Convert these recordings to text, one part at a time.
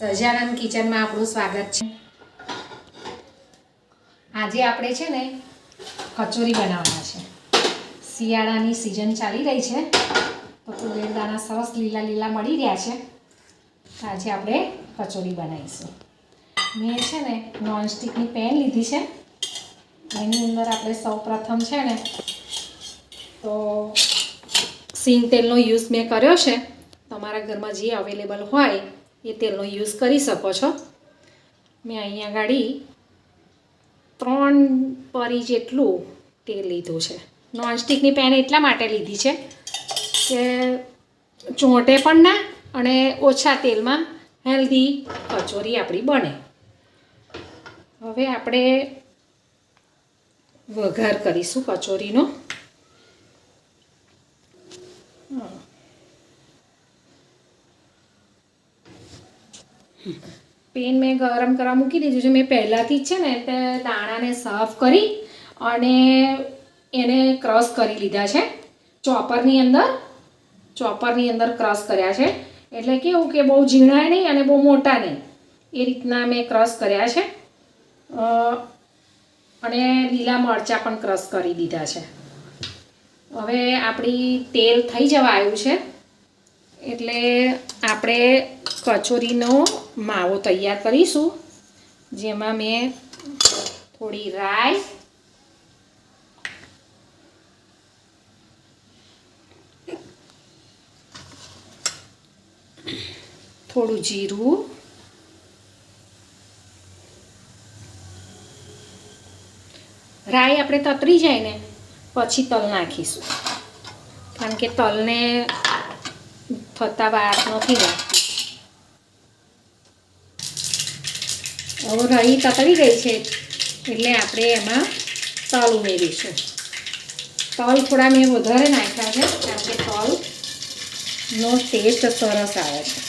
સહજાનંદ કિચનમાં આપણું સ્વાગત છે. આજે આપણે છે ને કચોરી બનાવવાના છે. શિયાળાની સિઝન ચાલી રહી છે, તો તુવેર દાણા સરસ લીલા લીલા મળી રહ્યા છે. આજે આપણે કચોરી બનાવીશું. મેં છે ને નોનસ્ટિકની પેન લીધી છે. એની અંદર આપણે સૌપ્રથમ છે ને તો સિંગ તેલનો યુઝ મેં કર્યો છે. તમારા ઘરમાં જે અવેલેબલ હોય એ તેલનો યુઝ કરી શકો છો. મેં અહીંયા ગાડી ત્રણ પરી જેટલું તેલ લીધું છે. નોનસ્ટિકની પેન એટલા માટે લીધી છે કે ચોંટે પણ ના અને ઓછા તેલમાં હેલ્ધી કચોરી આપણી બને. હવે આપણે વઘાર કરીશું કચોરીનો. પેન મેં ગરમ કરવા મૂકી દીધું છે. મેં પહેલાંથી જ છે ને તે દાણાને સાફ કરી અને એને ક્રશ કરી લીધા છે. ચોપરની અંદર ચોપરની અંદર ક્રશ કર્યા છે. એટલે કેવું કે બહુ ઝીણા નહીં અને બહુ મોટા નહીં. એ રીતના મેં ક્રશ કર્યા છે. અને લીલા મરચાં પણ ક્રશ કરી દીધા છે. હવે આપણી તેલ થઈ જવા આવ્યું છે. એટલે આપણે કચોરીનો માવો તૈયાર કરીશું, જેમાં મેં થોડી રાઈ, થોડું જીરું, રાઈ આપણે તતરી જાય ને, પછી તલ નાખીશું. કારણ કે તલને થતા વાર નથી લાગતી હવે રહી તતળી ગઈ છે એટલે આપણે એમાં તલ ઉમેરીશું તલ થોડા મેં વધારે નાખ્યા છે કારણ કે તલનો ટેસ્ટ સરસ આવે છે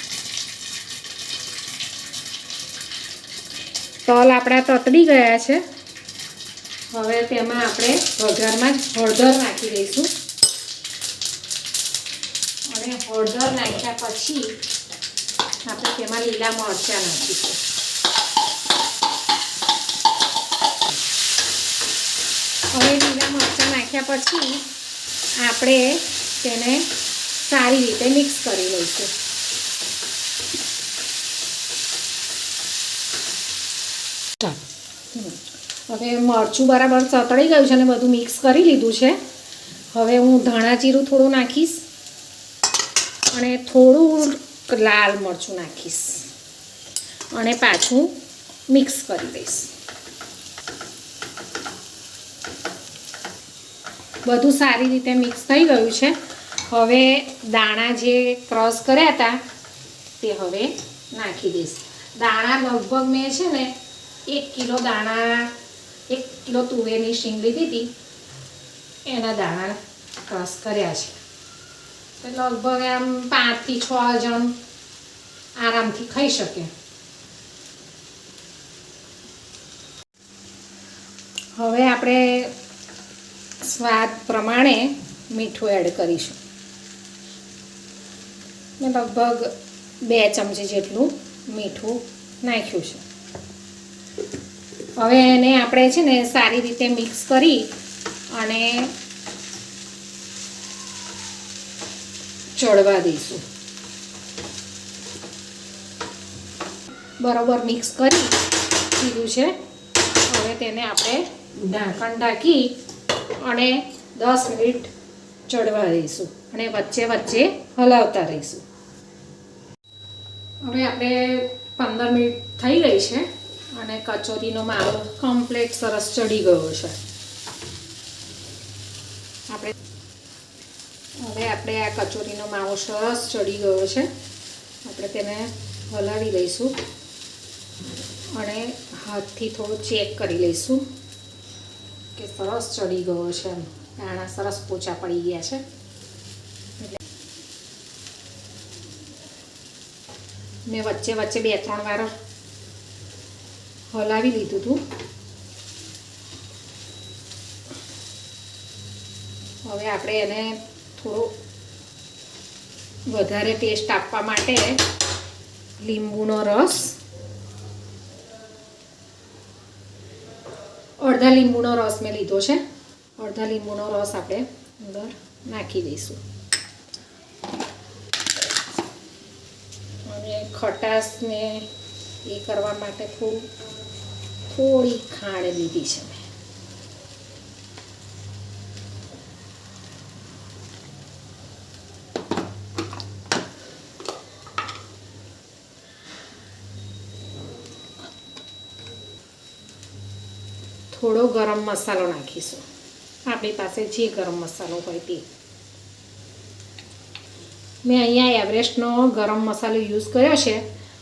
તલ આપણા તતડી ગયા છે હવે તેમાં આપણે વઘારમાં હળદર નાખી દઈશું હળદર નાખ્યા પછી આપણે તેમાં લીલા મરચાં નાખીશું. હવે લીલા મરચાં નાખ્યા પછી આપણે તેને સારી રીતે મિક્સ કરી લઈશું. હવે મરચું બરાબર સતળી ગયું છે અને બધું મિક્સ કરી લીધું છે. હવે હું ધાણા જીરું થોડું નાખીશ. અને થોડું લાલ મરચું નાખીશ. અને પાછું મિક્સ કરી દઈશ. બધું સારી રીતે મિક્સ થઈ ગયું છે. હવે દાણા જે ક્રોસ કર્યા હતા, તે હવે નાખી દઈશ. દાણા લગભગ મેં છે ને એક કિલો દાણા, એક કિલો તુવેરની શીંગ લીધી હતી એના દાણા ક્રોસ કર્યા છે. લગભગ આમ પાંચથી છ જણ આરામથી ખાઈ શકે. હવે આપણે સ્વાદ પ્રમાણે મીઠું એડ કરીશું. મેં લગભગ બે ચમચી જેટલું મીઠું નાખ્યું છે. હવે એને આપણે છે ને સારી રીતે મિક્સ કરી અને ચડવા દઈશું. બરોબર મિક્સ કરી દીધું છે. હવે તેને આપણે ઢાંકણ ઢાંકી અને દસ મિનિટ ચડવા દઈશું અને વચ્ચે વચ્ચે હલાવતા રહીશું. હવે આપણે પંદર મિનિટ થઈ ગઈ છે અને કચોરીનો માવો કમ્પ્લેટ સરસ ચડી ગયો છે આપણે હવે આપણે આ કચોરીનો માવો સરસ ચડી ગયો છે. આપણે તેને હલાવી લઈશું અને હાથથી થોડું ચેક કરી લઈશું કે સરસ ચડી ગયો છે એમ. સરસ પોચા પડી ગયા છે. મેં વચ્ચે વચ્ચે બે ત્રણ વાર હલાવી લીધું હતું હવે આપણે એને થોડું વધારે ટેસ્ટ આપવા માટે લીંબુનો રસ, અડધા લીંબુનો રસ મેં લીધો છે. અડધા લીંબુનો રસ આપણે અંદર નાખી દઈશું. અને ખટાશને એ કરવા માટે થોડું, થોડી ખાંડ લીધી છે. થોડો ગરમ મસાલો નાખીશું. આપણી પાસે જે ગરમ મસાલો હોય તે. મેં અહીંયા એવરેસ્ટનો ગરમ મસાલો યુઝ કર્યો છે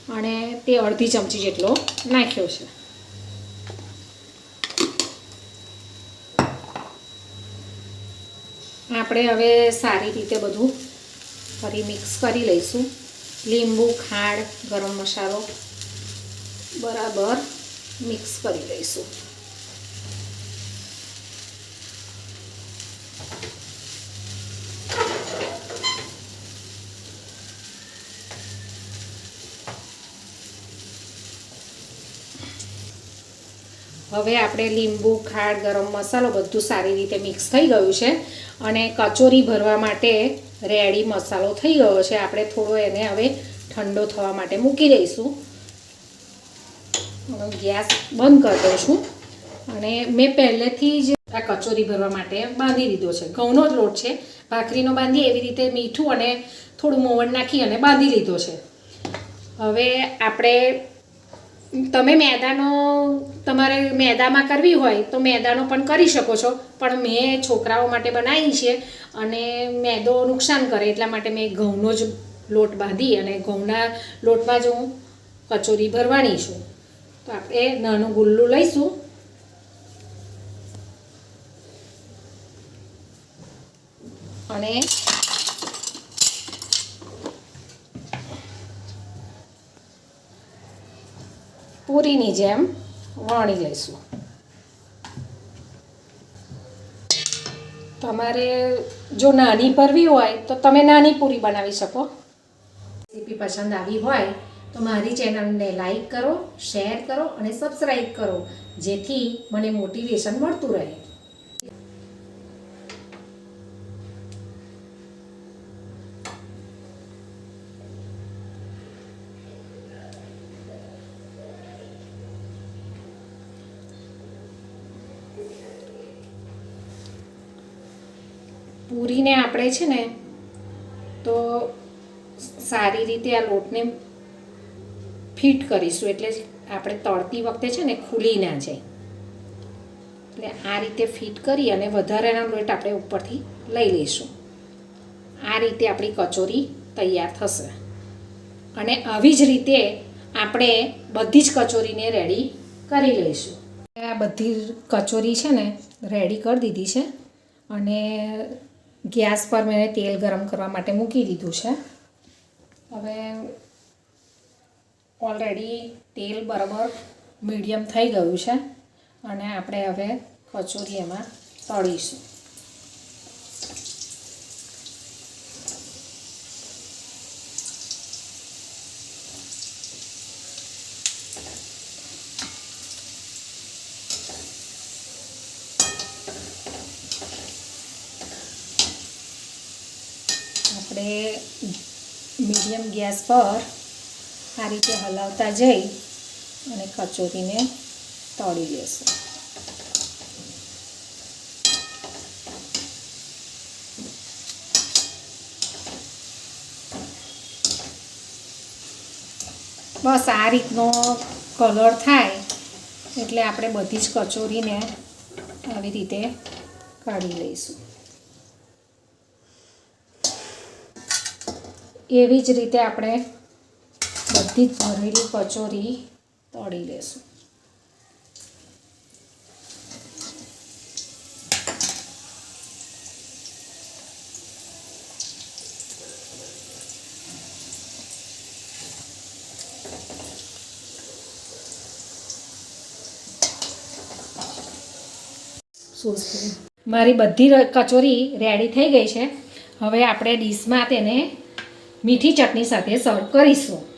અને તે અડધી ચમચી જેટલો નાખ્યો છે. આપણે હવે સારી રીતે બધું ફરી મિક્સ કરી લઈશું. લીંબુ, ખાંડ, ગરમ મસાલો બરાબર મિક્સ કરી લઈશું. હવે આપણે લીંબુ, ખાડ, ગરમ મસાલો બધું સારી રીતે મિક્સ થઈ ગયું છે અને કચોરી ભરવા માટે રેડી મસાલો થઈ ગયો છે. આપણે થોડો એને હવે ઠંડો થવા માટે મૂકી દઈશું. ગેસ બંધ કરી દઉં છું. અને મેં પહેલેથી જ આ કચોરી ભરવા માટે બાંધી દીધો છે. ઘઉંનો જ લોટ છે. ભાખરીનો બાંધી એવી રીતે મીઠું અને થોડું મોવણ નાખી અને બાંધી લીધો છે. હવે આપણે તમે મેદાનો, તમારે મેદામાં કરવી હોય તો મેદાનો પણ કરી શકો છો. પણ મેં છોકરાઓ માટે બનાવી છે અને મેદો નુકસાન કરે, એટલા માટે મેં ઘઉંનો જ લોટ બાંધી અને ઘઉંના લોટમાં જ હું કચોરી ભરવાની છું. તો આપણે નાનું ગુલ્લું લઈશું. અને પૂરીની જેમ વણી લઈશું. તમારે જો નાની ભરવી હોય તો તમે નાની પૂરી બનાવી શકો. રેસીપી પસંદ આવી હોય તો મારી ચેનલને લાઈક કરો, શેર કરો અને સબસ્ક્રાઈબ કરો, જેથી મને મોટિવેશન મળતું રહે. પૂરીને આપણે છે ને, તો સારી રીતે આ લોટને ફિટ કરીશું. એટલે આપણે તળતી વખતે છે ને ખુલી ના જાય. એટલે આ રીતે ફિટ કરી અને વધારાના લોટ આપણે ઉપરથી લઈ લઈશું. આ રીતે આપણી કચોરી તૈયાર થશે. અને આવી જ રીતે આપણે બધી જ કચોરીને રેડી કરી લઈશું. આ બધી કચોરી છે ને રેડી કરી દીધી છે. અને ગેસ પર મેં તેલ ગરમ કરવા માટે મૂકી દીધું છે. હવે ઓલરેડી તેલ બરાબર મીડિયમ થઈ ગયું છે અને આપણે હવે કચોરી એમાં તળીશું. આપણે મીડિયમ ગેસ પર આ રીતે હલાવતા જઈ અને કચોરીને તળી લેશું. બસ આ રીતનો કલર થાય એટલે આપણે બધી જ કચોરીને આવી રીતે કાઢી લઈશું. એવી જ રીતે આપણે બધી જ ભરેલી કચોરી તળી લેશું. મારી બધી કચોરી રેડી થઈ ગઈ છે. હવે આપણે ડીશમાં તેને મીઠી ચટણી સાથે સર્વ કરીશું.